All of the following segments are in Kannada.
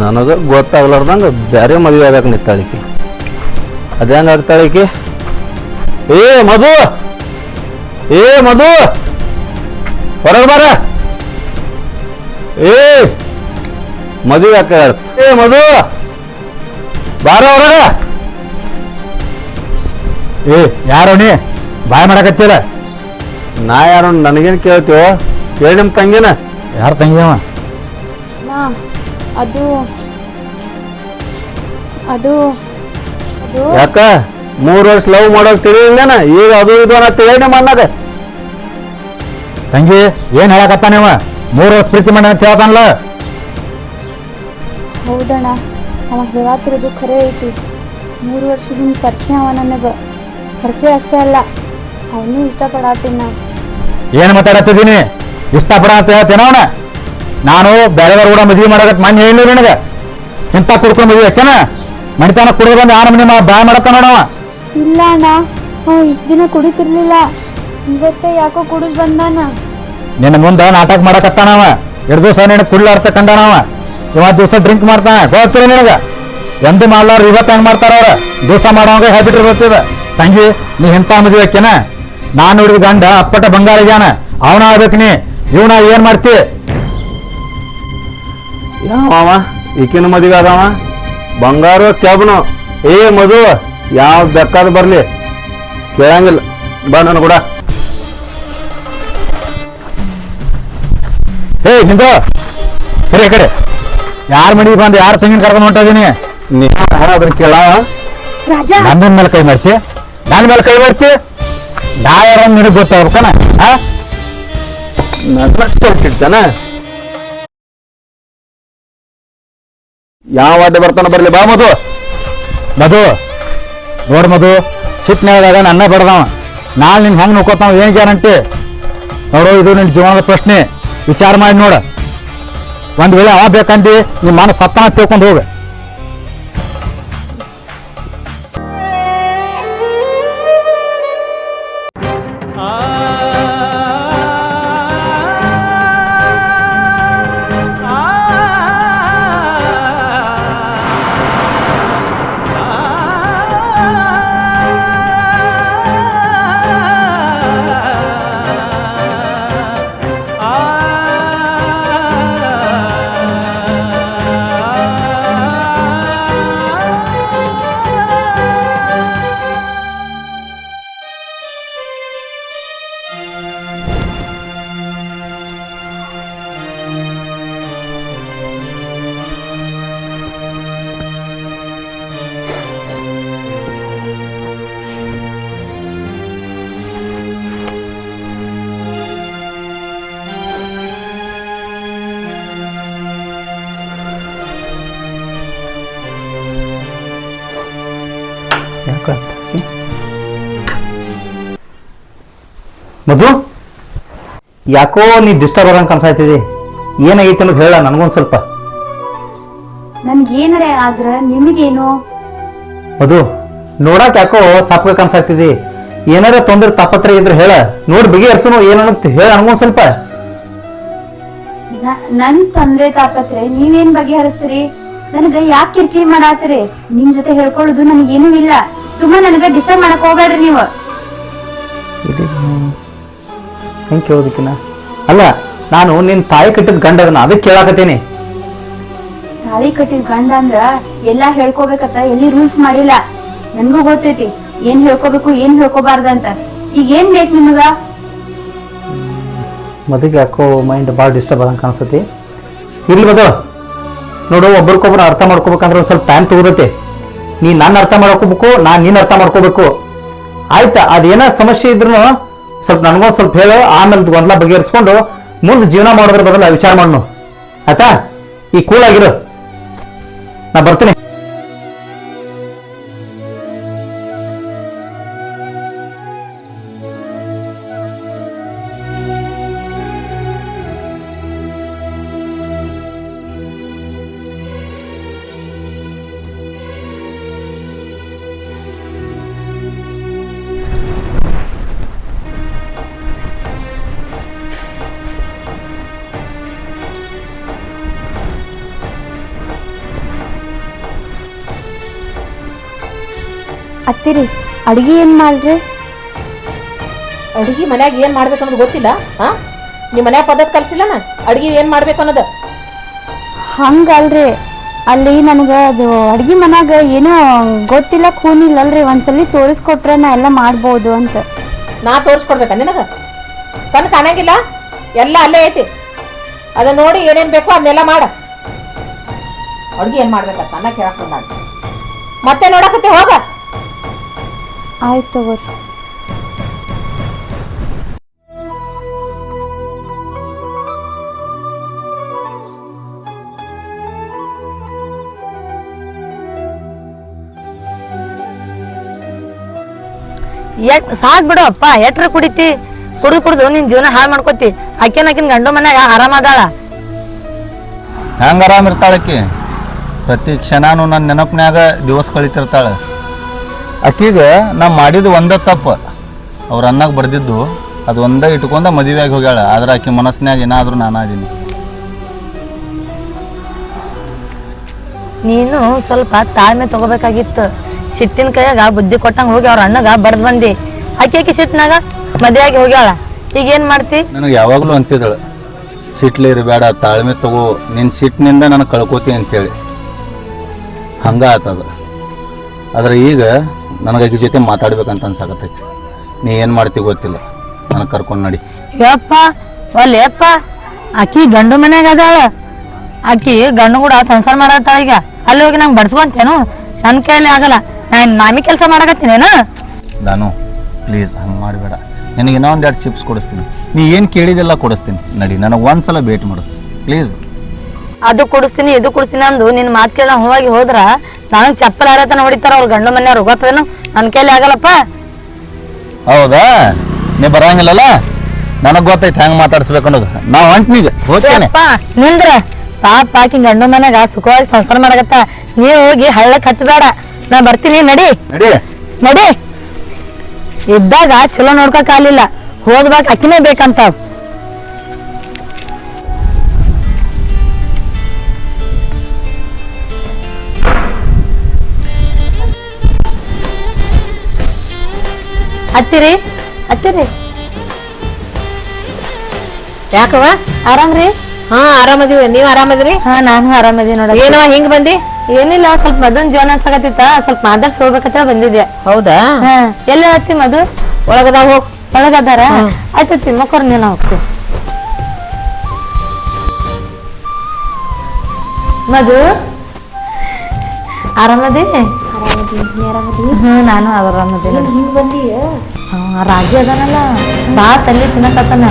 ನನಗೆ ಗೊತ್ತಾಗ್ಲಾರ್ದಂಗೆ ಬೇರೆ ಮದುವೆ ಆಗಕ್ಕೆ ನಿತ್ತಾಳಿಕೆ ಅದೇನು ಆಗ್ತಾಳಿಕೆ. ಏ ಮಧು! ಏ ಮಧು! ಹೊರಗೆ ಬರ. ಏ! ಮದುವೆ ಅಕ್ಕ ಏ ಮಧು! ಬಾರ ಹೊರಗ. ಏ, ಯಾರೋ ನೀ? ಬಾಯ್ ಮಾಡಕತ್ತೀರ ನಾ ಯಾರು ನನಗೇನು ಕೇಳ್ತೀವೋ ಕೇಳಿ ನಿಮ್ಮ ತಂಗಿನ. ಯಾರು ತಂಗಿಯವ? ಅದು ಅದು ಅದು. ಯಾಕ? ಮೂರು ವರ್ಷ ಲವ್ ಮಾಡೋಕ್ ತಿಳಿಲಿಲ್ಲನ ಈಗ ಅದು ಇದು ಅನ್ನ ನಿಮ್ಮ ಅಣ್ಣಗ ತಂಗಿ ಏನ್ ಹೇಳಕತ್ತಾನೇವ ಮೂರು ವರ್ಷ ಪ್ರೀತಿ ಮಾಡ ಅಂತ ಹೇಳ್ತಾನಲ್ಲ? ಹೌದಣ್ಣ ಅವ ಹೇಳತ್ತಿರೋದು ಖರೆ ಐತಿ. ಮೂರು ವರ್ಷದಿಂದ ಪರಿಚಯ ಅವ ನನಗೆ. ಪರಿಚಯ ಅಷ್ಟೇ ಅಲ್ಲ ಅವನು ಇಷ್ಟಪಡತ್ತೀನಿ ನಾ. ಏನ್ ಮಾತಾಡತ್ತಿದ್ದೀನಿ ಇಷ್ಟಪಡ ಅಂತ ಹೇಳ್ತೇನ ಅವನ? ನಾನು ಬೇರೆದವ್ರು ಕೂಡ ಮದುವೆ ಮಾಡಕತ್ ಮನೆ ಹೇಳಿ ನನಗೆ. ಇಂಥ ಕುಡ್ಕೊಂಡು ಮದುವೆ ಯಾಕೆನ ಮಣಿತನ ಕುಡಿದು ಬಂದು ಆನ ಮನೆ ಬಾಯ್ ಮಾಡತ್ತ ನೋಡವ? ಇಲ್ಲ ಅಣ್ಣ ಅವ ಇಷ್ಟು ದಿನ ಕುಡಿತಿರ್ಲಿಲ್ಲ. ಇವತ್ತೇ ಯಾಕೋ ಕುಡಿದು ಬಂದಾನ. ನಿನ್ನ ಮುಂದೆ ನಾಟಕ ಮಾಡಕತ್ತಾನವ ಎರಡು ದಿವಸ ನೀನು ಕುಡ್ಲಾರ್ತ ಕಂಡಾನವ ಇವತ್ತು ದಿವಸ ಡ್ರಿಂಕ್ ಮಾಡ್ತಾನ. ಗೊತ್ತಿಲ್ಲ ನಿನಗ. ಎಂದು ಮಾಡ್ಲಾರ ಇವತ್ತು ಹೆಂಗ್ ಮಾಡ್ತಾರ ಅವ್ರ? ದಿವಸ ಮಾಡೋವಾಗ ಹೇಳ್ಬಿಟ್ರಿ ಗೊತ್ತಿದ ತಂಗಿ ನೀ ಎಂತ ಮದುವೆ ಆಕೆನ ನಾನು ಹುಡುಗಿ ಗಂಡ ಅಪ್ಪಟ ಬಂಗಾರ ಜಾನ ಅವನ ಆಗ್ಬೇಕು ನೀ. ಇವನ ಏನ್ ಮಾಡ್ತಿ? ಯಾವ ಈಕಿನ ಮದುವೆ ಅದಾವ? ಬಂಗಾರ ಕ್ಯಾಬ್ನು ಏ ಮದು ಯಾವ ಬೇಕಾದ ಬರಲಿ? ಕೇಳಂಗಿಲ್ಲ. ಬಾ ನನ್ನ ಕೂಡ. ಹೇ ನಿಂತು ಸರಿ ಕಡೆ. ಯಾರ ಮನೆಗೆ ಬಂದು ಯಾರ ತಂಗಿನ ಕರ್ಕೊಂಡು ಹೊಂಟದೀನಿ ನೀ ಅದನ್ನ ಕೇಳಾವ? ರಾಜ. ನನ್ನ ಮೇಲೆ ಕೈ ಮಾಡ್ತಿ? ನನ್ನ ಮೇಲೆ ಕೈ ಮಾಡ್ತಿ? ನಾ ಯಾರ ನಿನಗೆ ಗೊತ್ತಾಗ್ಬೇಕನ? ಹಾ ನನ್ನ ಇಡ್ತಾನ. ಯಾವ ಅಡ್ಡ ಬರ್ತಾನ ಬರ್ಲಿ, ಬಾ ಮಧು. ಮಧು, ನೋಡ್ ಮಧು ಸಿಟ್ನಾಗ ನನ್ನ ಬಡ್ದವ. ನಾಳೆ ನಿನ್ ಹೆಂಗ್ ನೋಡ್ಕೋತಾವ ಏನ್ ಗ್ಯಾರಂಟಿ? ನೋಡು, ಇದು ನಿನ್ ಜೀವನದ ಪ್ರಶ್ನೆ. ವಿಚಾರ ಮಾಡಿ ನೋಡ. ಒಂದ್ ವೇಳೆ ಆ ಬೇಕಂದಿ ನಿಮ್ಮ ಮನ ಸತ್ತಾನ ತಿಳ್ಕೊಂಡು ಹೋಗ. ಯಾಕೋ ನೀ ಡಿಸ್ಟರ್ಬ್ ಆಗಂಗ್ ಅನ್ಸಾಯ್ತಿದಿ ಏನಾಗೈತೆ ಅನ್ನೋದು ಹೇಳ ನನಗೊಂದು ಸ್ವಲ್ಪ. ನನ್ಗೇನಡೆ ಆದ್ರ ನಿಮಗೇನು? ಅದು ನೋಡಕ್ ಯಾಕೋ ಸಾಪ್ಗೆ ಕನ್ಸಾಯ್ತಿದಿ ಏನಾರ ತೊಂದ್ರೆ ತಾಪತ್ರ ಇದ್ರೆ ಹೇಳ. ನೋಡಿ ಬಗೆಹರಿಸೋನು ಏನಂತ ಹೇಳ ನನಗೊಂದು ಸ್ವಲ್ಪ. ನ- ನನ್ ತೊಂದ್ರೆ ತಾಪತ್ರೆ ನೀವೇನ್ ಬಗೆಹರಿಸ್ತೀರಿ ನನಗ ಯಾಕೆ ಕಿರಿಕಿರಿ ಮಾಡಾತ್ರಿ ನಿಮ್ ಜೊತೆ ಹೇಳ್ಕೊಳ್ಳೋದು ನನಗೇನು ಇಲ್ಲ. ಸುಮ್ಮನೆ ನನಗ ಡಿಸ್ಟರ್ಬ್ ಮಾಡಕ್ ಹೋಗ್ಬೇಡ್ರಿ ನೀವು. ಹೆಂಗ್ ಕೇಳೋದಕ್ಕಿನ ಅಲ್ಲ ನಾನು ನಿನ್ ತಾಯಿ ಕಟ್ಟಿದ ಗಂಡ ಅದನ್ನ ಅದಕ್ಕೆ ಕೇಳಾಕತ್ತೇನೆ. ತಾಳಿ ಕಟ್ಟಿದ ಗಂಡ ಅಂದ್ರ ಎಲ್ಲಾ ಹೇಳ್ಕೊಬೇಕತ್ತ ಎಲ್ಲಿ ರೂಲ್ಸ್ ಮಾಡಿಲ್ಲ. ನನ್ಗೂ ಗೊತ್ತೈತಿ ಏನ್ ಹೇಳ್ಕೊಬೇಕು ಏನ್ ಹೇಳ್ಕೊಬಾರ್ದಂತ ಈಗ ಏನ್ ಬೇಕು ನಿಮಗ? ಮದುವೆ ಯಾಕೋ ಮೈಂಡ್ ಭಾಳ ಡಿಸ್ಟರ್ಬ್ ಆದಂಗೆ ಕಾಣಿಸ್ತತಿ ಇರ್ಲಿ ಮದು. ನೋಡು ಒಬ್ರಿಗೊಬ್ರು ಅರ್ಥ ಮಾಡ್ಕೋಬೇಕಂದ್ರೆ ಒಂದು ಸ್ವಲ್ಪ ಟೈಮ್ ತಗೋದೈತಿ ನೀ ನನ್ನ ಅರ್ಥ ಮಾಡ್ಕೋಬೇಕು ನಾನು ನಿನ್ನ ಅರ್ಥ ಮಾಡ್ಕೋಬೇಕು. ಆಯ್ತಾ ಅದೇನ ಸಮಸ್ಯೆ ಇದ್ರು ಸ್ವಲ್ಪ ನನಗೊಂದು ಸ್ವಲ್ಪ ಹೇಳು, ಆಮೇಲೆ ಗೊಂದಲ ಬಗೆಹರಿಸ್ಕೊಂಡು ಮುಂದೆ ಜೀವನ ಮಾಡೋದ್ರ ಬದಲು ವಿಚಾರ ಮಾಡೋಣ ಆಯ್ತಾ? ಈ ಕೂಲ್ ಆಗಿರು. ನಾ ಬರ್ತೀನಿ. ಅತ್ತಿರಿ ಅಡುಗೆ ಏನು ಮಾಡ್ರಿ? ಅಡ್ಗಿ ಮನ್ಯಾಗ ಏನು ಮಾಡ್ಬೇಕು ಅನ್ನೋದು ಗೊತ್ತಿಲ್ಲ ಹಾ ನಿಮ್ ಮನ್ಯಾಗ ಪದ್ಧತಿ ಕಲಿಸಿಲ್ಲ ನಾ? ಅಡುಗೆ ಏನು ಮಾಡ್ಬೇಕು ಅನ್ನೋದು? ಹಂಗಲ್ರಿ ಅಲ್ಲಿ ನನಗೆ ಅದು ಅಡ್ಗಿ ಮನ್ಯಾಗ ಏನೋ ಗೊತ್ತಿಲ್ಲ ಕೂನಿಲ್ಲಲ್ರಿ ಒಂದ್ಸಲಿ ತೋರಿಸ್ಕೊಟ್ರೆ ನಾ ಎಲ್ಲ ಮಾಡ್ಬೋದು ಅಂತ. ನಾ ತೋರಿಸ್ಕೊಡ್ಬೇಕ ನಿನಗ? ಕಣ್ ಕಾಣಂಗಿಲ್ಲ ಎಲ್ಲ ಅಲ್ಲೇ ಐತಿ. ಅದನ್ನ ನೋಡಿ ಏನೇನ್ ಬೇಕೋ ಅದನ್ನೆಲ್ಲ ಮಾಡ. ಅಡುಗೆ ಏನು ಮಾಡ್ಬೇಕಂತ ಅನ್ನ ಕೇಳಕ್ ಮತ್ತೆ ನೋಡಕತ್ತೆ ಹೋಗ. ಆಯ್ತು ತಗೋರಿ. ಎಟ್ ಸಾಕ್ ಬಿಡು ಅಪ್ಪ ಎಟ್ರ ಕುಡಿತಿ? ಕುಡಿದು ಕುಡಿದು ನಿನ್ ಜೀವನ ಹಾಳು ಮಾಡ್ಕೋತಿ. ಆಕಿನ ಆಕಿನ ಗಂಡು ಮನ್ಯಾಗ ಆರಾಮದಾಳ ಹಂಗ ಆರಾಮ ಇರ್ತಾಳಕ್ಕಿ ಪ್ರತಿ ಕ್ಷಣನೂ ನನ್ನ ನೆನಪಿನ್ಯಾಗ ದಿವಸ ಕಳಿತಿರ್ತಾಳೆ. ಆಕಿಗೆ ನಾ ಮಾಡಿದ ಒಂದೇ ತಪ್ಪು. ಅವ್ರ ಅನ್ನಾಗ ಬರ್ದಿದ್ದು ಅದು ಒಂದೇ ಇಟ್ಕೊಂಡ ಮದುವೆಯಾಗಿ ಹೋಗ್ಯಾಳ. ಆದ್ರೆ ಆಕೆ ಮನಸ್ಸಿನಾಗ ಏನಾದರೂ ನಾನು ಅದೀನಿ ನೀನು ಸ್ವಲ್ಪ ತಾಳ್ಮೆ ತಗೋಬೇಕಾಗಿತ್ತು. ಸಿಟ್ಟಿನ ಕೈಯಾಗ ಬುದ್ಧಿ ಕೊಟ್ಟಂಗೆ ಹೋಗಿ ಅವ್ರ ಅಣ್ಣಗ ಬರ್ದ್ ಬಂದಿ. ಆಕೆ ಆಕೆ ಸಿಟ್ಟಿನಾಗ ಮದುವೆಯಾಗಿ ಹೋಗ್ಯಾಳ. ಈಗ ಏನು ಮಾಡ್ತಿ? ನನಗೆ ಯಾವಾಗಲೂ ಅಂತಿದ್ದಳು ಸಿಟ್ಲಿ ಇರಬೇಡ ತಾಳ್ಮೆ ತಗೋ. ನಿನ್ನ ಸಿಟ್ಟಿನಿಂದ ನಾನು ಕಳ್ಕೊತೀನಿ ಅಂತೇಳಿ. ಹಂಗ ಆತದ. ಆದ್ರೆ ಈಗ ನನಗೆ ಆಕಿ ಜೊತೆ ಮಾತಾಡ್ಬೇಕಂತ ಅನ್ಸಾಕತ್ತೈತಿ. ನೀ ಏನು ಮಾಡ್ತಿ ಗೊತ್ತಿಲ್ಲ. ನನಗೆ ಕರ್ಕೊಂಡು ನಡಿ. ಯಪ್ಪ ಒಲ್ಲೆಪ್ಪ ಆಕಿ ಗಂಡು ಮನ್ಯಾಗ ಅದಾಳ. ಆಕಿ ಗಂಡು ಕೂಡ ಸಂಸಾರ ಮಾಡತ್ತಾಳ ಈಗ. ಅಲ್ಲಿ ಹೋಗಿ ನಂಗೆ ಬಡ್ಸ್ಕೊಂತೇನು? ನನ್ನ ಕೈಯಲ್ಲಿ ಆಗಲ್ಲ. ನಾನು ನಾಮಿ ಕೆಲಸ ಮಾಡಕತ್ತೀನೇನ? ನಾನು ಪ್ಲೀಸ್ ಹಂಗೆ ಮಾಡಬೇಡ. ನಿನಗೆ ಇನ್ನೊಂದು ಎರಡು ಚಿಪ್ಸ್ ಕೊಡಿಸ್ತೀನಿ. ನೀ ಏನು ಕೇಳಿದೆಲ್ಲ ಕೊಡಿಸ್ತೀನಿ. ನಡಿ ನನಗೆ ಒಂದ್ಸಲ ಭೇಟಿ ಮಾಡಿಸ್. ಪ್ಲೀಸ್ ಅದು ಕೊಡಿಸ್ತೀನಿ ಇದು ಕೊಡಿಸ್ತೀನಿ ಅಂದು ನಿನ್ನ ಮಾತು ಕೇಳ ಹೋಗಿ ಹೋದ್ರ ನನಗೆ ಚಪ್ಪಲ್ ಹಾರತನ ಹೊಡಿತಾರ ಅವ್ರ ಗಂಡು ಮನೆಯವ್ರು ಗೊತ್ತದೇನು ನನ್ನ ಕೈಲಿ ಆಗಲ್ಲಪ್ಪ. ಹೌದಾ? ನೀ ಬರಂಗಿಲ್ಲಲ್ಲ? ನನಗೆ ಗೊತ್ತೈತೆ ಹೆಂಗ್ ಮಾತಾಡಿಸ್ಬೇಕು ಅನ್ನೋದು. ನಾವು ಹೊಂಟ್ನೀಗ ಹೋಗ್ತೇನೆ. ಅಪ್ಪ ನಿಂದ್ರ. ಪಾಪ ಆಕಿ ಗಂಡು ಮನೆಗ ಸುಖವಾಗಿ ಸಂಸಾರ ಮಾಡಕತ್ತ. ನೀ ಹೋಗಿ ಹಳ್ಳಕ್ ಹಚ್ಚಬೇಡ. ನಾ ಬರ್ತೀನಿ ನಡಿ. ನಡಿ. ನಡಿ. ಇದ್ದಾಗ ಚಲೋ ನೋಡ್ಕೊಕ್ ಆಗ್ಲಿಲ್ಲ. ಹೋದ್ವಾಗ ಅಕ್ಕಿನೇ ಬೇಕಂತ ಹತ್ತಿರಿ? ಹತ್ತಿರಿ. ಯಾಕವ ಆರಾಮ್ರಿ? ಹಾ ಆರಾಮದಿವಿ. ನೀವ್ ಆರಾಮದ್ರಿ? ಹಾ ನಾನು ಆರಾಮದಿ ನೋಡ ಏನವ ಹಿಂಗ್ ಬಂದಿ? ಏನಿಲ್ಲ ಸ್ವಲ್ಪ ಮದನ್ ಜೀವನ ಅನ್ಸಕತ್ತಿತ್ತ. ಸ್ವಲ್ಪ ಮಾತಾಡ್ಸಿ ಹೋಗ್ಬೇಕತ್ರ ಬಂದಿದ್ದೆ. ಹೌದಾ? ಹಾ. ಎಲ್ಲ ಹತ್ತಿ ಮಧು ಒಳಗದ ಹೋಗ್. ಒಳಗದಾರ? ಆಯ್ತತಿ ಮಕ್ಕರ್ ನೀನ ಹೋಗ್ತಿ ಮಧು ಆರಾಮದಿ? ಹ್ಮ್ ನಾನು ಆರಾಮದಿ ಹಿಂಗೆ ಬಂದಿ? ರಾಜಿ ಅದಾನಲ್ಲ. ಬಾ ತಲೆ ತಿನ್ನಕತ್ತಾನ.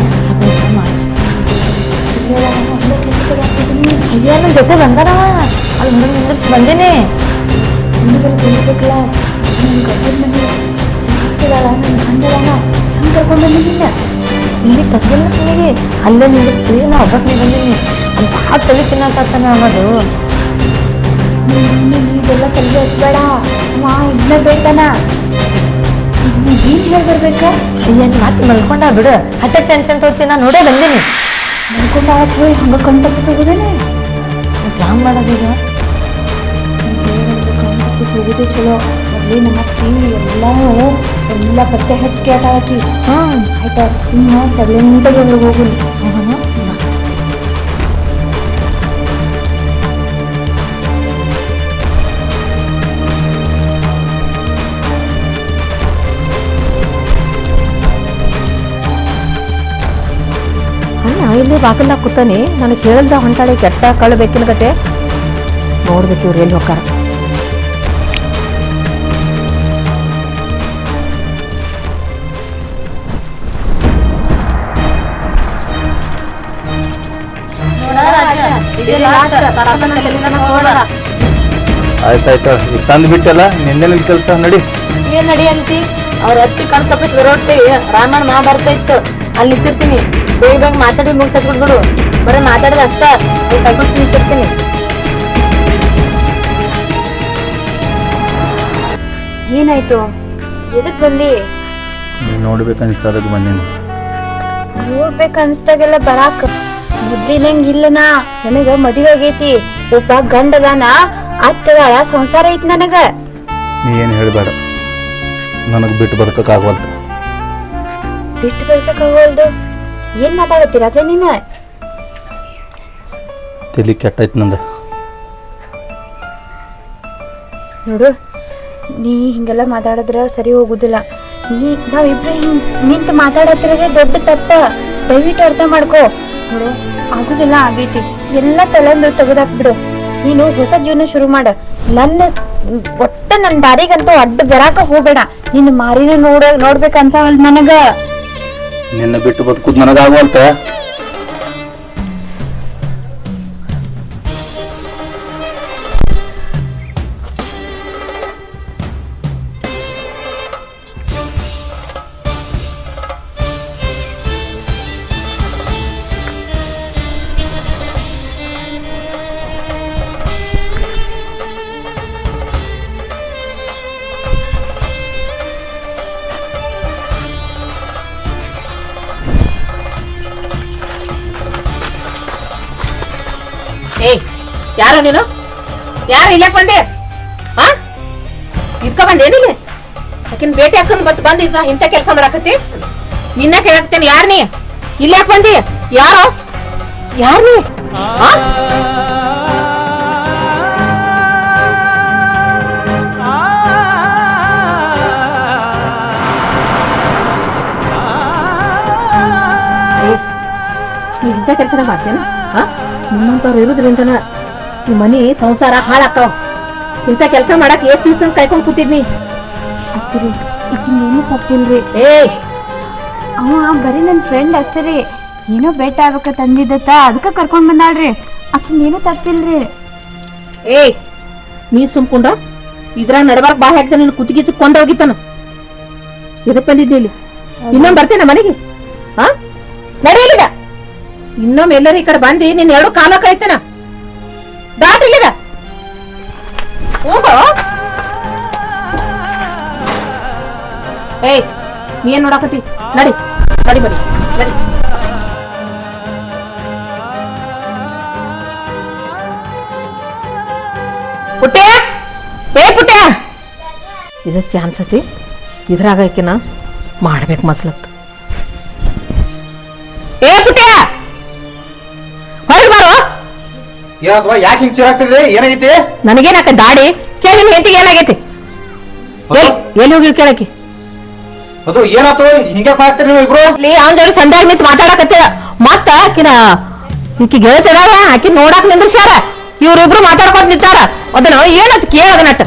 ಅಯ್ಯ ನನ್ನ ಜೊತೆ ಬಂದಾರವ ಅಲ್ಲಿ ಹುಡುಗ ನಿಂದ್ರಿಸಿ ಬಂದೀನಿ. ಇಲ್ಲಿ ತಗ್ಗಿಲ್ಲ ನನಗೆ ಅಲ್ಲೇ ನಿಂದ್ರಿಸಿ ನಾ ಒಬ್ಬಟ್ಟಿಗೆ ಬಂದೀನಿ. ಅಲ್ಲಿ ಭಾಳ ತಲೆ ತಿನ್ನಕತ್ತಾನ ಅವದು ಇದೆಲ್ಲ ಸಲ್ಗೆ ಹಚ್ಬೇಡ. ಬೇಕನ ಏನ್ ಮತ್ತೆ ಮಲ್ಕೊಂಡ ಬಿಡು. ಹಠ ಟೆನ್ಷನ್ ತೋತಿ ನಾನು ನೋಡೇ ಬಂದೀನಿ. ಮಲ್ಕೊಂಡ ಅವತ್ತು ಹೋಗಿ ಹಂಗ ಕಣ್ ತಪ್ಪಿಸೋಗುದೇನೆ? ಮತ್ತೆ ಹ್ಯಾಂಗ ಮಾಡೋದೀಗ ಕಣ್ ಹೋಗುದೇ ಚಲೋ. ಅಲ್ಲಿ ನಮ್ಮ ಅಕ್ಕಿ ಎಲ್ಲಾನು ಎಲ್ಲ ಪತ್ತೆ ಹಚ್ಕೆ ಆಟಾಕಿ ಹಾಂ ಆಯ್ತಾ ಸುಮ್ಮನೆ ಸೈಲೆಂಟಾಗಿ ಒಳಗೆ ಹೋಗುಲಿ ಅಣ್ಣ ಇಲ್ಲಿ ಬಾಗಿಲ ಕೂತಾನೆ. ನನಗೆ ಹೇಳಲ್ದ ಹೊಂಟಾಳೆ ಕೆಟ್ಟ ಕಳ್ಳ ಬೇಕಿನ ಕತೆ ನೋಡ್ಬೇಕು ಇವ್ರು ಎಲ್ಲಿ ಹೋಗ್ತಾರ. ಆಯ್ತಾಯ್ತು ತಂದು ಬಿಟ್ಟಲ್ಲ ನಿನ್ನೆ ಕೆಲಸ ನಡಿ. ಏನ್ ನಡಿ ಅಂತಿ? ಅವ್ರ ಹತ್ತಿ ಕಣ್ ತಪ್ಪಿಸ್ ಬರೋಟ್ಟಿ ರಾಮಾಯಣ ಮಹಾಭಾರತ ಇತ್ತು. ಅಲ್ಲಿ ನಿಂತಿರ್ತೀನಿ. ಬೇಗ ಬೇಗ ಮಾತಾಡಿ ಮುಗಿಸ್ಬಿಡ್ಬಿಡು ಬಿಡು ಬರೀ ಮಾತಾಡೋದು ಅಷ್ಟ. ಅಲ್ಲಿ ತಗೊಂಡು ನಿಂತಿರ್ತೀನಿ ಏನಾಯ್ತು? ಎದಕ್ ಬಂದಿ? ನೋಡ್ಬೇಕು ಅನಿಸ್ತಾ ಅದಕ್ಕೆ ಬಂದೀನಿ ಅನ್ಸ್ತಾಗೆಲ್ಲ ಅನ್ಸ್ದಾಗೆಲ್ಲ ಬರಾಕ್. ಮೊದ್ಲಿನಂಗ್ ಇಲ್ಲನಾ? ನನಗ ಮದುವೆ ಆಗೈತಿ. ಒಬ್ಬ ಗಂಡದಾನ? ಅತ್ತದಾಳ ಸಂಸಾರ ಐತಿ ನನಗ. ನೀ ಏನು ಹೇಳಬೇಡ. ನನಗೆ ಬಿಟ್ಟು ಬರ್ತಕ್ಕಾಗವಲ್ತು ಬಿಟ್ಟು ಬರ್ಬೇಕಾಗಲ್ದು ಏನ್ ಮಾತಾಡತ್ತಿ ರಾಜ ನೀನ ತಲೆ ಕೆಟ್ಟೈತ್ ನಂದು. ನೋಡು ನೀ ಹಿಂಗೆಲ್ಲ ಮಾತಾಡಿದ್ರ ಸರಿ ಹೋಗುದಿಲ್ಲ. ನೀ ನಾವಿಬ್ರು ಹಿಂಗ್ ನಿಂತು ಮಾತಾಡತ್ತಿರೋದೇ ದೊಡ್ಡ ತಪ್ಪ. ದಯವಿಟ್ಟು ಅರ್ಥ ಮಾಡ್ಕೋ. ನೋಡು ಆಗುದಿಲ್ಲ ಆಗೈತಿ. ಎಲ್ಲ ತಲೆಂದು ತೆಗೆದಾಕ್ಬಿಡು ನೀನು ಹೊಸ ಜೀವನ ಶುರು ಮಾಡ. ನನ್ನ ಒಟ್ಟ ನನ್ನ ದಾರಿಗಂತೂ ಅಡ್ಡ ಬರಾಕ ಹೋಗ್ಬೇಡ. ನಿನ್ನ ಮಾರಿನ ನೋಡ ನೋಡ್ಬೇಕ ಅನ್ಸಾವಲ್ ನನಗ. ನಿನ್ನ ಬಿಟ್ಟು ಬದುಕುದು ನನಗಾಗವಲ್ತ ಏಯ್, ಯಾರು ನೀನು? ಯಾರು ಇಲ್ಲಕ್ ಬಂದೆ? ಹಾ ಇದ್ಕ ಬಂದೇನಿಲ್ಲ ಆಕಿನ ಭೇಟಿ ಹಾಕೊಂಡ್ ಮತ್ ಬತ್ ಇದ್ನ, ಇಂಥ ಕೆಲಸ ಮಾಡಾಕತ್ತಿ? ನಿನ್ನ ಕೇಳಾಕ್ತೇನೆ ಯಾರು ನೀ? ಇಲ್ಲಾಕ್ ಬಂದಿ? ಯಾರು? ಯಾರು ನೀ ಹಾ ಇಂಥ ಕೆಲಸನ ಮಾಡ್ತೇನೆ ಹಾ ನಿಮ್ಮಂತವ್ರು ಇರೋದ್ರಿಂದನ ಈ ಮನೆ ಸಂಸಾರ ಹಾಳಾಗ್ತಾವ. ಇಂಥ ಕೆಲಸ ಮಾಡಕ್ ಎಷ್ಟು ದಿವ್ಸ ಕಾಯ್ಕೊಂಡ್ ಕೂತಿದ್ನಿ? ಏನು ತಪ್ಪಿಲ್ರಿ? ಏ! ಅವ ಬರೀ ನನ್ನ ಫ್ರೆಂಡ್ ಅಷ್ಟೇ ರೀ. ಏನೋ ಭೇಟ ಆಗ್ಬೇಕ ತಂದಿದ್ದತ್ತ ಅದಕ್ಕೆ ಕರ್ಕೊಂಡ್ ಬಂದಾಳ್ರಿ. ಅಕ್ಕಿಂದ ಏನೂ ತಪ್ಪಿಲ್ರಿ? ಏಯ್ ನೀ ಸುಮ್ಕೊಂಡ ಇದ್ರ ನಡಬಾರ್ಕ್ ಬಾ ಹಾಕ್ದೆ ನಿನ್ನ ಕುತ್ತಿಗೆ ಕೊಂಡ ಹೋಗಿತ್ತಾನ ಎದಕ್ ಬಂದಿದ್ದೆ ಇಲ್ಲಿ? ಇನ್ನೊಮ್ಮೆ ಬರ್ತೇನ ಮನೆಗೆ? ಹಾ ನಡೆಯಲಿಲ್ಲ ಇನ್ನೊಮ್ಮೆ ಎಲ್ಲರೂ ಈ ಕಡೆ ಬಂದು ನಿನ್ ಎರಡು ಕಾಲ ಕಳಿತೇನ. ದಾಟಿಲ್ಲಿದ ಹೋಗೋ. ಏಯ್, ನೀ ಏನ್ ನೋಡಾಕತಿ ನಡಿ ನಡಿ ಬಡಿ ನಡಿ. ಪುಟ್ಟ್ಯ ಏ ಪುಟ್ಟ್ಯ ಇದು ಚಾನ್ಸ್ ಐತಿ. ಇದ್ರಾಗ ಆಕಿನ ಮಾಡ್ಬೇಕು ಮಸ್ಲತ್. ಏನಾದ್ವಾ ಯಾಕೆ ಹಿಂಗ್ ಚಿರಾಗ್ತಿದ್ರಿ ಏನಾಗೈತಿ? ನನಗೇನಾಕ ದಾಡಿ? ಕೇಳಿ ನಿಮ್ಮ ಹೆಂಡತಿಗೆ ಏನಾಗೈತಿ? ಎಲ್- ಎಲ್ಲಿ ಹೋಗಿ ಕೇಳಕ್ಕೆ? ಅದು ಏನಾತು ಹಿಂಗೆ ಮಾಡ್ತೀರಿ ನೀವು ಇಬ್ರು? ಇಲ್ಲಿ ಅವನ ಜೋಡಿ ಸಂದಾಗ ನಿಂತು ಮಾತಾಡಕತ್ತೀರ ಮತ್ತ ಆಕಿನ ಈಕಿ ಗೆಳತಿದಾಳ ಆಕಿ ನೋಡಾಕ್ ನಿಂದ್ರಸ್ಯಾರ. ಇವ್ರಿಬ್ರು ಮಾತಾಡ್ಕೊಂತ ನಿಂತಾರ. ಅದನ್ನ ಏನಂತ ಕೇಳ ಅದನ್ನಟ್ಟ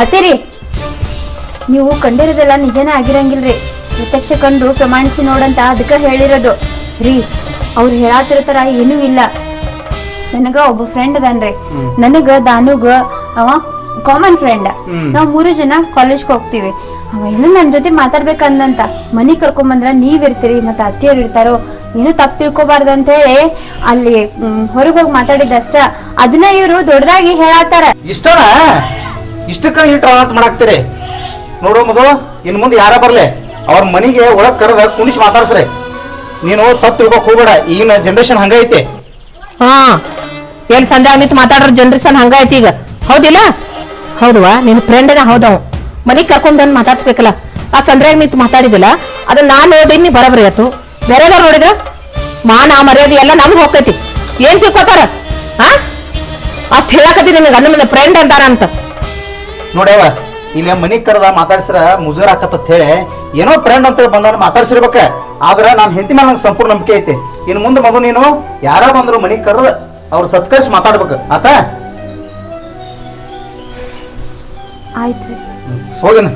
ಹತ್ತಿರಿ ನೀವು ಕಂಡಿರೋದೆಲ್ಲ ನಿಜನೇ ಆಗಿರಂಗಿಲ್ರಿ. ಪ್ರತ್ಯಕ್ಷ ಕಂಡ್ರು ಪ್ರಮಾಣಿಸಿ ನೋಡಂತ ಅದಕ್ಕೆ ಹೇಳಿರೋದು. ರೀ ಅವ್ರು ಹೇಳಾತಿರ್ತಾರ ಏನೂ ಇಲ್ಲ. ನನಗ ಒಬ್ಬ ಫ್ರೆಂಡ್ ಅದನ್ರಿ. ನನಗ ದಾನುಗ ಅವ ಕಾಮನ್ ಫ್ರೆಂಡ್ ನಾವ್ ಮೂರು ಜನ ಕಾಲೇಜ್ಗೆ ಹೋಗ್ತೀವಿ. ಅವ ಏನೋ ನನ್ ಜೊತೆ ಮಾತಾಡ್ಬೇಕಂದಂತ. ಮನಿ ಕರ್ಕೊಂಡ್ ಬಂದ್ರ ನೀವ್ ಇರ್ತೀರಿ ಮತ್ತೆ ಅತ್ತಿಯರ್ ಇರ್ತಾರೋ ಏನು ತಪ್ಪ ತಿಳ್ಕೊಬಾರ್ದು ಅಂತ ಹೇಳಿ ಅಲ್ಲಿ ಹೊರಗೆ ಹೋಗಿ ಮಾತಾಡಿದಷ್ಟ ಅದನ್ನ ಇವ್ರು ದೊಡ್ಡದಾಗಿ ಹೇಳಾತಾರ ಇಷ್ಟನ? ಇಷ್ಟಕ್ಕ ನೀವು ಅಂತ ಮಾಡಾಕ್ತೀರಿ. ನೋಡು ಮೊದಲು ಇನ್ ಮುಂದೆ ಯಾರ ಬರ್ಲಿ? ಅವ್ರ ಮನಿಗೆ ಒಳಗ್ ಕರೆದ ಕುಣಿಸಿ ಮಾತಾಡ್ಸ್ರಿ. ನೀನು ತಪ್ಪು ತಿಳ್ಕೊಕ್ ಹೋಗ್ಬೇಡ. ಈಗಿನ ಜನರೇಷನ್ ಹಂಗೈತಿ. ಹಾ. ಎಲ್ಲಿ ಸಂಧ್ಯಾಗ ನಿಂತು ಮಾತಾಡ್ರ ಜನರೇಷನ್ ಹಂಗ ಐತಿ ಈಗ. ಹೌದಿಲ್ಲ? ಹೌದವಾ? ನಿನ್ ಫ್ರೆಂಡ್ನ ಹೌದವ್. ಮನಿಗೆ ಕರ್ಕೊಂಡ್ ಬಂದ್ ಮಾತಾಡ್ಸ್ಬೇಕಲ್ಲ. ಆ ಸಂಧ್ಯಾಗ ನಿಂತು ಮಾತಾಡಿದಿಲ್ಲ ಅದನ್ನ ನಾನ್ ನೋಡಿ ನೀ ಬರಬರಿ ಆತು ಬೇರೆದವ್ರು ನೋಡಿದ್ರ? ಮಾನ ಮರ್ಯಾದೆ ಎಲ್ಲ ನಮ್ಗೆ ಹೋಗ್ತೈತಿ. ಏನ್ ತಿಳ್ಕೊತಾರ? ಹಾ ಅಷ್ಟ್ ಹೇಳಕತ್ತಿ ನಿನಗ ಗಂಡ ಮುಂದೆ ಫ್ರೆಂಡ್ ಅಂತಾರ ಅಂತ. ನೋಡ್ಯವ ಇಲ್ಲಿ ಮನಿ ಕರೆದ ಮಾತಾಡ್ಸ್ರ ಮುಜರ್ ಆಕತ್ತ ಹೇಳಿ. ಏನೋ ಫ್ರೆಂಡ್ ಅಂತ ಬಂದ ಮಾತಾಡ್ಸಿರ್ಬೇಕ. ಆದ್ರ ನಾನ್ ಹೆಂಡತಿ ಮೇಲೆ ನಂಗೆ ಸಂಪೂರ್ಣ ನಂಬಿಕೆ ಐತಿ. ಇನ್ ಮುಂದೆ ಮಗು ನೀನು, ಯಾರ ಬಂದ್ರು ಮನಿ ಕರೆದ ಅವ್ರ ಸತ್ಕರಿಸಿ ಮಾತಾಡ್ಬೇಕು. ಆತ? ಆಯ್ತ್ರಿ. ಆತವಲ್ಲ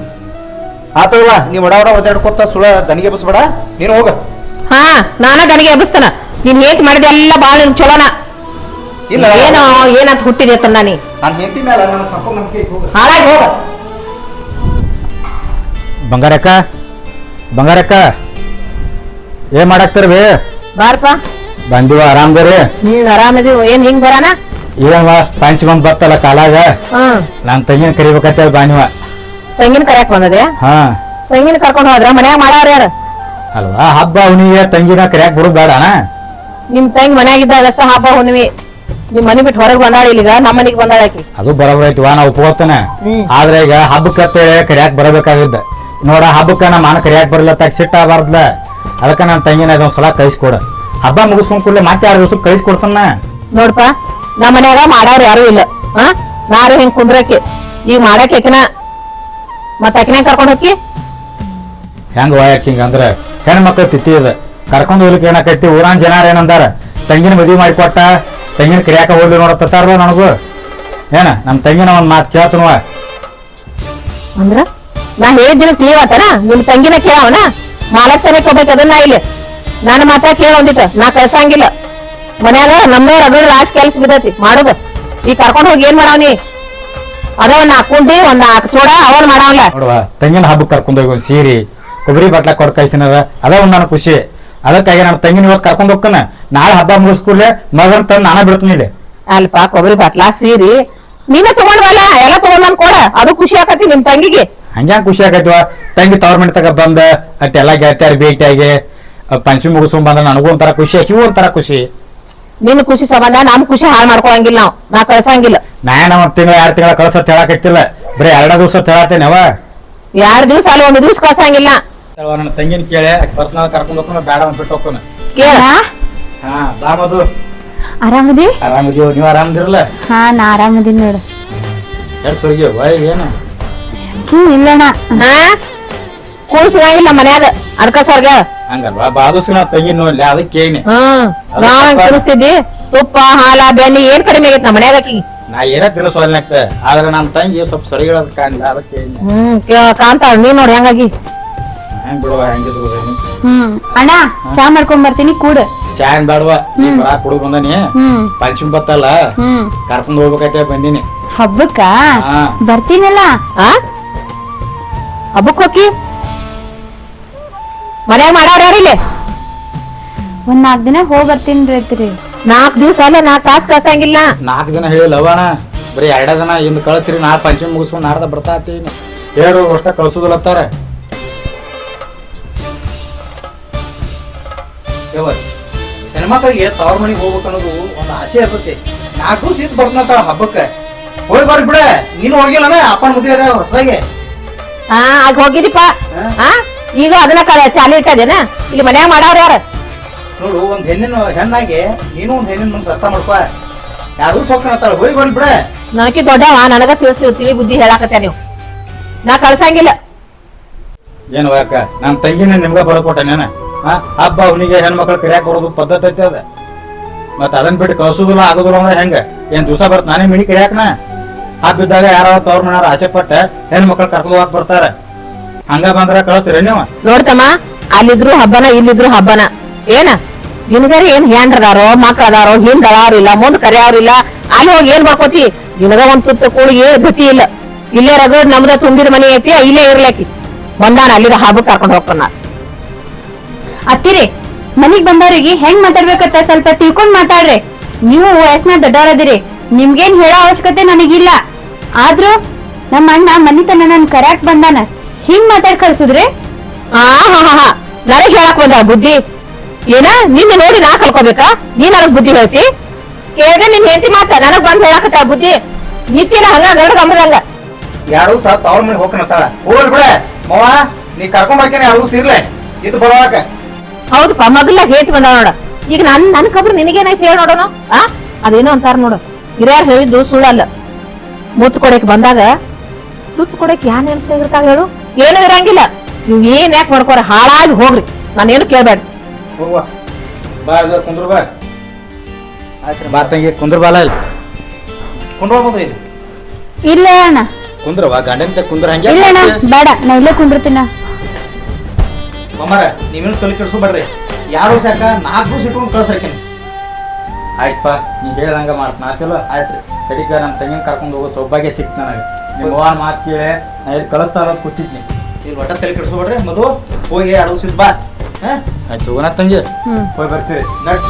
ಆತವ ನೀ ಒಡ ಒಡ ಒದ್ದಾಡ್ಕೊತ ಸುಳ ದನಿಗೆ ಬಸ್ಬೇಡ ನೀನು ಹೋಗ. ಹಾ ನಾನ ಗಣಿಗೆ ಎಬ್ಬಿಸ್ತಾನ ನೀನ್ ಹೇಟ್ ಮಾಡಿದೆಲ್ಲ ಬಾಳ ನಿನ್ ಚಲೋನ. ಇಲ್ಲ. ಏನೋ ಏನಂತ ಹುಟ್ಟಿದೆ ತನ್ನ ನೀ. ನಾನು ಹೆಂಡತಿ ಮೇಲೆ ನನ್ನ ಸಂಪೂರ್ಣ ನಂಬಿಕೆ ಐತಿ ಹೋಗ. ಹಾಳಾಗಿ ಹೋಗ. ಬಂಗಾರಕ್ಕ ಬಂಗಾರಕ್ಕ. ಏನ್ ಮಾಡಾಕ್ತಿರ್ವಿ ಬಾರಪ್ಪ. ಬಂದಿವ ಆರಾಮ್ದರಿ ನೀನ್ ಇದೀವ ಏನ್ ಹಿಂಗ್ ಬರಾನ? ಏನವ ಬಂದ್ ಬರ್ತಲ್ಲ ಕಾಲಾಗ. ಹ್ಮ್ ನಾನ್ ತಂಗಿನ ಕರಿಬೇಕಂತೇಳಿ ಬಾನಿವ. ತಂಗಿನ ಕರ್ಯಾಕ್ ಬಂದದೆ ಹಾ. ತಂಗಿನ ಕರ್ಕೊಂಡ್ ಹೋದ್ರ? ಮನ್ಯಾಗ ಮಾಡವ್ರ ಯಾರ? ಅಲ್ವಾ ಹಬ್ಬ ಅವನಿಗೆ ತಂಗಿನ ಕರ್ಯಾಕ್ ಬಿಡುದ್ ಬೇಡ ಅಣ್ಣ. ನಿಮ್ ತಂಗಿ ಮನ್ಯಾಗಿದ್ದಾಗ ಅಷ್ಟ ಹಬ್ಬ ಹುಣ್ಣಿಮೆ. ನಿಮ್ ಮನಿ ಬಿಟ್ಟು ಹೊರಗ್ ಬಂದಾಳ ಇಲ್ಲಿಗ? ನಮ್ಮ ಮನಿಗೆ ಬಂದಾಳ ಆಕಿ. ಅದು ಐತಿ ವಾ ನಾ ಒಪ್ಕೋತಾನೆ. ಆದ್ರೆ ಈಗ ಹಬ್ಬಕ್ಕೆ ಅಂತೇಳಿ ಕರಿಯಾಕ್ ಬರಬೇಕಾಗಿದ್ದ. ನೋಡ ಹಬ್ಬಕ್ಕ ನಮ್ಮ ಮಾನ ಕರಿಯಾಕ್ ಬರಲ್ಲ ತಾಗ ಸಿಟ್ಟ ಆಗಬಾರ್ದಲ್ಲ ಅದಕ್ಕ ನನ್ನ ತಂಗಿನ ಇದೊಂದ್ ಸಲ ಕಳಿಸ್ಕೊಡ ಹಬ್ಬ ಮುಗಿಸ್ಕೊಂಡ್ ಕೂಡಲೇ ಮತ್ತೆ ಎರಡು ದಿವಸಕ್ಕೆ ಕಳಿಸ್ಕೊಡ್ತಾನ ನೋಡ್ಪ ನಮ್ಮ ಮನ್ಯಾಗ ಮಾಡೋರು ಯಾರು ಇಲ್ಲ. ಹಾ ನಾರು ಹಿಂಗ್ ಕುಂದ್ರಕ್ಕೆ? ಈಗ ಮಾಡಕ್ ಆಕಿನ. ಮತ್ತ ಆಕಿನ ಕರ್ಕೊಂಡ್ ಹೋಗಿ ಹೆಂಗ್ ವಾಯಕಿಂಗ್ ಅಂದ್ರ ಹೆಣ್ಮಕ್ಳು ತಿತ್ತಿ ಇದೆ. ಕರ್ಕೊಂಡ್ ಹೋಗ್ಲಿಕ್ಕೆ ಏನಾಕೈತಿ ಊರಾನ್ ಜನಾರ ಏನಂದಾರ ತಂಗಿನ ಮದ್ವಿ ಮಾಡಿಕೊಟ್ಟ ತಂಗಿನ ಕರಿಯಾಕ ಹೋಗ್ಲಿ ನೋಡತ್ತಾರ ನನಗೂ. ಏನ ನಮ್ಮ ತಂಗಿನ ಒಂದ್ ಮಾತು ಕೇಳ್ತನವ ಅಂದ್ರ ನಾ ಹೇಳಿದ್ದೀನಿ ತಿಳಿವಾತನ ನಿಮ್ ತಂಗಿನ ಕೇಳವನ? ಮಾಡಕ್ತಾನೆ ಕೊಡ್ಬೇಕು ಅದನ್ನ ಇಲ್ಲಿ. ನನ್ನ ಮಾತ ಕೇಳ ಒಂದಿಟ್ಟು ನಾ ಕಳ್ಸಂಗಿಲ್ಲ. ಮನ್ಯಾಗ ನಮ್ಮವ್ರ ರಗಡ್ ರಾಸ್ ಕೆಲ್ಸ ಬಿದ್ದೈತಿ. ಮಾಡುದ. ಈ ಕರ್ಕೊಂಡ್ ಹೋಗಿ ಏನ್ ಮಾಡವ್ನಿ? ಅದ ಒಂದ್ ಹಾಕೊಂಡಿ ಒಂದ್ ನಾಲ್ಕು ಚೋಡ ಅವನ್ ಮಾಡವಲ್ಲ ನೋಡುವ ತಂಗಿನ ಹಬ್ಬಕ್ಕೆ ಕರ್ಕೊಂಡ್ ಹೋಗಿ ಒಂದ್ ಸೀರಿ ಕೊಬ್ಬರಿ ಬಟ್ಲ ಕೊಡ್ ಕಳ್ಸಿನದ ಅದ ಒಂದ್ ನನ್ನ ಖುಷಿ. ಅದಕ್ಕಾಗಿ ನನ್ನ ತಂಗಿನ ಇವತ್ತು ಕರ್ಕೊಂಡ್ ಹೋಗ್ತಾನ. ನಾಳೆ ಹಬ್ಬ ಮುಗಿಸ್ಕೂಡ್ಲೆ ಮಗನ್ ತಂದು ನಾನ ಬಿಡ್ತೀನಿ ಇಲ್ಲಿ. ಅಲ್ಪ ಕೊಬ್ಬರಿ ಬಟ್ಲಾ ಸೀರಿ. ನೀನೇ ತಗೊಂಡ್ವಲ್ಲ ಎಲ್ಲ ತಗೊಂಡ್ ಕೊಡ. ಅದು ಖುಷಿ ಆಕತಿ ನಿಮ್ ತಂಗಿಗೆ. ಹಂಗ್ಯಾಂಗ ಖುಷಿ ಆಗೈತಿವ ತಂಗಿ ತವ್ರ ಮನೆ ತಗ ಬಂದ ಅಟ್ಟೆಲ್ಲ ಗೆಳತಿಯಾರ ಭೇಟಿಯಾಗಿ ಪಂಚಮಿ ಮುಗಿಸ್ಕೊಂಡ್ ಬಂದ್ರೆ ನನಗೂ ಒಂಥರ ಖುಷಿ ಆಕಿವು ಒಂಥರ ಖುಷಿ. ನಿನ್ ಖುಷಿ ಸಂಬಂಧ ನಮ್ ಖುಷಿ ಹಾಳು ಮಾಡ್ಕೊಳಂಗಿಲ್ಲ ನಾವು. ನಾ ಕಳ್ಸಂಗಿಲ್ಲ. ನಾನು ಒಂದ್ ತಿಂಗಳ ಎರಡು ತಿಂಗಳ ಕಳ್ಸತ್ ಹೇಳಕತ್ತಿಲ್ಲ ಬರೀ ಎರಡ ದಿವಸ ಹೇಳತ್ತೇನೆ ಅವ. ಎರಡ್ ದಿವ್ಸ ಅಲ್ಲಿ ಒಂದ್ ದಿವ್ಸ ಕಳ್ಸಂಗಿಲ್ಲ. ನನ್ನ ತಂಗಿನ ಕೇಳಿ ಪರ್ಸನಲ್ ಕರ್ಕೊಂಡು ಹೋಗ್ತಾನ ಬೇಡ ಅಂತ ಬಿಟ್ಟು ಹೋಗ್ತಾನ. ಕೇಳ. ಹಾ ರಾಮದು ಆರಾಮದಿ? ಆರಾಮದಿ ನೀವು ಆರಾಮದಿರಲ್ಲ ಹಾ ನಾ ಆರಾಮದೀನಿ ನೋಡು. ಎರಡು ಸ್ವರ್ಗಿ ವೈ ಏನು? ಹ್ಮ್ ಇಲ್ಲಣ್ಣ ಹಾ ಕೂಳ್ ಸಿಗಂಗಿಲ್ಲ ಮನ್ಯಾಗ. ಅದ್ಕ ಸ್ವರ್ಗ. ಹಂಗಲ್ವಾ? ಬಾದುಸ್ ನಾ ತಂಗಿ ನೋಡ್ಲಿ ಅದಕ್ಕೆ ಕೇಳಿ ಹ್ಮ್ ನಾವ್ ತಿನ್ನಿಸ್ತಿದ್ದಿ? ತುಪ್ಪ ಹಾಲ ಬೆಣ್ಣೆ ಏನ್ ಕಡಿಮೆ ಆಗೈತ್ ನಮ್ಮ ಮನ್ಯಾಗ ಆಕಿಗೆ? ನಾ ಏನ ತಿನ್ನಿಸೋಲ್ನಾಗ್ತ ಆದ್ರೆ ನನ್ನ ತಂಗಿ ಸ್ವಲ್ಪ ಸರಿಗಳದ್ ಕಾಣಿಲ್ಲ ಅದಕ್ಕೆ ಕೇಳಿನಿ. ಹ್ಮ್ ಕೇ- ಕಾಂತಾಳ ನೀವ್ ನೋಡಿ ಹೆಂಗಾಗಿ? ಹೆಂಗ್ ಬಿಡುವ ಹೆಂಗಿದ್ರು ಹ್ಮ್ ಅಣ್ಣ ಚಾ ಮಾಡ್ಕೊಂಡ್ ಬರ್ತೀನಿ ಕೂಡು. ಚಾ ಏನ್ ಬೇಡವಾ ಬರಾ ಕುಡು ಬಂದನಿ. ಹ್ಮ್. ಪಂಚಮಿ ಬತ್ತಲ್ಲ? ಹ್ಮ್. ಕರ್ಕೊಂಡ್ ಹೋಗ್ಬೇಕೈತೆ ಬಂದಿನಿ. ಹಬ್ಬಕ್ಕ? ಹಾ. ಬರ್ತೀನಲ್ಲ? ಆ? ಹಬ್ಬಕ್ ಹೋಗಿ ಮನ್ಯಾಗ ಮಾಡಾರ ಇಲ್ಲೇ? ಒಂದ್ ನಾಲ್ಕ್ ದಿನ ಹೋಗ್ ಬರ್ತೀನಿ ರೀ ನಾಲ್ಕ್ ದಿವ್ಸ ಅಲ್ಲ ನಾಲ್ಕ್ ತಾಸ್ ಕಳ್ಸಂಗಿಲ್ಲ. ನಾಲ್ಕು ದಿನ ಹೇಳಿಲ್ಲ ಅವಣ ಬರೀ ಎರಡ ದಿನ ಇಂದ ಕಳಿಸ್ರಿ ನಾಳೆ ಪಂಚಮಿ ಮುಗಿಸ್ಕೊಂಡು ನಾಡ್ದ ಬರ್ತಾ ಹತ್ತೀನಿ ಹೇಳು ಅಷ್ಟ ಕಳ್ಸುದಿಲ್ಲತ್ತಾರ ಹೆಣ್ಮಕ್ಳಿಗೆ ತವ್ರ ಮನೆಗೆ ಹೋಗ್ಬೇಕು ಅನ್ನೋದು ಒಂದು ಆಸೆ ಇರ್ತೈತಿ. ನಾಲ್ಕು ಸೀಟ್ ಬರ್ತಾ ಹಬ್ಬಕ್ಕೆ. ಹೋಗಿ ಬರ್ಬಿಡ ಬಿಡ ನೀನು ಹೋಗಿಲ್ಲನ? ಅಪ್ಪನ ಮದುವೆ ಅದ ಹೊಸದಾಗಿ. ಹಾ ಆಗ ಹೋಗಿದಿಪ್ಪ ಹಾ? ಈಗ ಅದನ್ನ ಕ ಚಾಲಿ ಇಟ್ಟದೇನ? ಇಲ್ಲಿ ಮನ್ಯಾಗ ಮಾಡವ್ರ ಯಾರ? ನೋಡು ಒಂದ್ ಹೆಣ್ಣಿನ ಹೆಣ್ಣಾಗಿ ನೀನು ಒಂದ್ ಹೆಣ್ಣಿನ ಮನ್ಸು ಅರ್ಥ ಮಾಡ್ಕೊ. ಯಾರು ಸೊಕ್ಕನತ್ತಾಳ ಹೋಗಿ ಬಂದ್ ಬಿಡ. ನನಗೆ ದೊಡ್ಡವ ನನಗ ತಿಳಿಸಿ ತಿಳಿ ಬುದ್ಧಿ ಹೇಳಾಕತ್ಯ ನೀವು. ನಾ ಕಳ್ಸಂಗಿಲ್ಲ. ಏನು ಯಾಕ? ನಮ್ಮ ತಂಗಿನ ನಿಮ್ಗೆ ಬರಕೊಟ್ಟ ನೇನ? ಹಾ ಹಬ್ಬ ಅವನಿಗೆ ಹೆಣ್ಮಕ್ಳು ಕರಿಯಾಕ ಬರೋದು ಪದ್ಧತಿ ಐತಿ ಅದ. ಮತ್ತ ಅದನ್ನ ಬಿಟ್ಟು ಕಳ್ಸುದಿಲ್ಲ ಆಗುದಿಲ್ಲ ಅಂದ್ರೆ ಹೆಂಗ? ಏನ್ ದಿವಸ ಬರ್ತ ನಾನೇ ಮಿಣಿ ಕರಿಯಾಕನ ಹಬ್ಬ ಇದ್ದಾಗ ಯಾರೋ ತವ್ರ ಮನೆಯವ್ರ ಆಸೆ ಪಟ್ಟ ಹೆಣ್ಮಕ್ಳು ಕರ್ಕೊಂಡು ಹೋಗಕ್ ಬರ್ತಾರ. ಹಂಗ ಬಂದ್ರ ಕಳಿಸ್ತೀರ ನೀವು? ನೋಡ್ತಮ್ಮ ಅಲ್ಲಿದ್ರು ಹಬ್ಬನ ಇಲ್ಲಿದ್ರು ಹಬ್ಬನ. ಏನ? ನಿನಗಾರ ಏನ್ ಹೆಂಡ್ರದಾರೋ ಮಕ್ಳ ಅದಾರೋ ಹಿಂದ್ ಅದಾವ್ರಿಲ್ಲ ಮುಂದ್ ಕರೆಯವ್ರಿಲ್ಲ ಅಲ್ಲಿ ಹೋಗಿ ಏನ್ ಮಾಡ್ಕೋತಿ? ನಿನಗ ಒಂದ್ ತುತ್ತ ಏನ್ ಗತಿ ಇಲ್ಲ. ಇಲ್ಲೇ ರಗಡ್ ನಮ್ದ ತುಂಬಿದ ಮನೆ ಐತಿ ಇಲ್ಲೇ ಇರ್ಲಾಕಿ ಬಂದಾನ ಅಲ್ಲಿದ ಹಬ್ಬಕ್ ಕರ್ಕೊಂಡ್ ಹೋಗ್ತಾನ ಅತ್ತಿರಿ ಮನಿಗ್ ಬಂದವ್ರಿಗೆ ಹೆಂಗ್ ಮಾತಾಡ್ಬೇಕತ್ತ ಸ್ವಲ್ಪ ತಿಳ್ಕೊಂಡ್ ಮಾತಾಡ್ರಿ. ನೀವು ವಯಸ್ಸಿನ ದೊಡ್ಡವರದಿರಿ ನಿಮ್ಗೇನ್ ಹೇಳೋ ಅವಶ್ಯಕತೆ ನನಗಿಲ್ಲ. ಆದ್ರೂ ನಮ್ಮ ಅಣ್ಣ ಮನಿತನ ನನ್ ಕರ್ಯಾಕ್ ಬಂದಾನ. ಹಿಂಗ್ ಮಾತಾಡ್ ಕಳ್ಸಿದ್ರೆ? ಆ ಹಾ ಹಾ ಹಾ ನನಗ್ ಹೇಳಕ್ ಬಂದ ಬುದ್ಧಿ? ಏನ? ನಿನ್ನ ನೋಡಿ ನಾ ಕಲ್ಕೋಬೇಕಾ? ನೀನ್ ನನಗ್ ಬುದ್ಧಿ ಹೇಳ್ತಿ? ಕೇಳ್ದೆ ನಿನ್ ಹೆಂಡತಿ ಮಾತ ನನಗ್ ಬಂದ್ ಹೇಳಕತ್ತ ಬುದ್ಧಿ? ನಿತ್ಯನ ಹಂಗ ಗರಡ ಗಮದಂಗ ಯಾರು ಸಹ ತವ್ರ ಮನೆ ಹೋಗ್ಕನತ್ತಾಳ ಹೋಗ್ಲಿ ಬಿಡ. ಮವ ನೀ ಕರ್ಕೊಂಡ್ ಬರ್ಕೇನೆ ಯಾರು ಸಿರ್ಲೆ. ಇದು ಬರೋವಾಗ ಹೌದಪ್ಪ ಮಗಲ್ಲ ಹೇಟ್ ಬಂದ ನೋಡ. ಈಗ ನನ್ ನನ್ ಕಬ್ರು ನಿನಗೇನಾಯ್ತು ಹೇಳ ನೋಡೋಣ ಆ? ಅದೇನೋ ಅಂತಾರ ನೋಡು. ಹಿರಿಯರ್ ಹೇಳಿದ್ದು ಸುಳ್ಳಲ್ಲ. ಮುತ್ತು ಕೊಡಕ್ ಬಂದಾಗ ತುತ್ತು ಕೊಡಕ್ ಯಾನ್ ಹೇಳ್ತಾ ತೆಗಿರ್ತಾಳ ಹೇಳು? ಏನು ಇರಂಗಿಲ್ಲ. ನೀವ್ ಏನ್ ಯಾಕೆ ಮಾಡ್ಕೋರ? ಹಾಳಾಗಿ ಹೋಗ್ರಿ. ನಾನೇನು ಕೇಳಬೇಡ. ಹೋಗುವ. ಬಾ ಇದು ಕುಂದ್ರ ಬಾ. ಬಾ ತಂಗಿ ಕುಂದ್ರ ಬಾಲ ಇಲ್ಲಿ ಕುಂದ್ರ ಹೋಗ್ಬೋದು ಇಲ್ಲಿ. ಇಲ್ಲ ಅಣ್ಣ. ಕುಂದ್ರವ ಗಂಡಂತ ಕುಂದ್ರ ಹಂಗೆ ಇಲ್ಲ ಅಣ್ಣ ಬೇಡ ನಾ ಇಲ್ಲೇ ಕುಂಡಿರ್ತೀನ ಮಮ್ಮರ ನೀವೇನು ತಲೆ ಕೆಡಿಸ್ಕೊಬೇಡ್ರಿ ಯಾರು ಸಾಕ ನಾಲ್ಕು ದಿವಸ ಇಟ್ಕೊಂಡು ಕಳ್ಸರ್ಕೇನೆ ಆಯ್ತಪ್ಪ ನೀ ಹೇಳ್ದಂಗ ಮಾಡ್ತ ಆಯ್ತಲ್ಲ ಆಯ್ತು ರೀ ಕಡಿಕ ನಮ್ಮ ತಂಗಿನ ಕರ್ಕೊಂಡು ಹೋಗೋ ಸೌಭಾಗ್ಯ ಸಿಕ್ತು ನನಗೆ. ನಿಮ್ಮ ಅವ್ವನ ಮಾತು ಕೇಳಿ ನಾ ಇಲ್ಲಿ ಕಳಿಸ್ತಾ ಇರೋದು ಕೂತಿದ್ನಿ. ಇಲ್ಲಿ ಒಟ್ಟ ತಲೆ ಕೆಡಿಸ್ಕೊಬೇಡ್ರಿ ಮದುವೆ ಹೋಗಿ ಎರಡು ಬಾ. ಹಾಂ? ಆಯ್ತು ಹೋಗೋಣ ತಂಗಿ. ಹೋಗಿ ಬರ್ತೀವಿ ನಡ್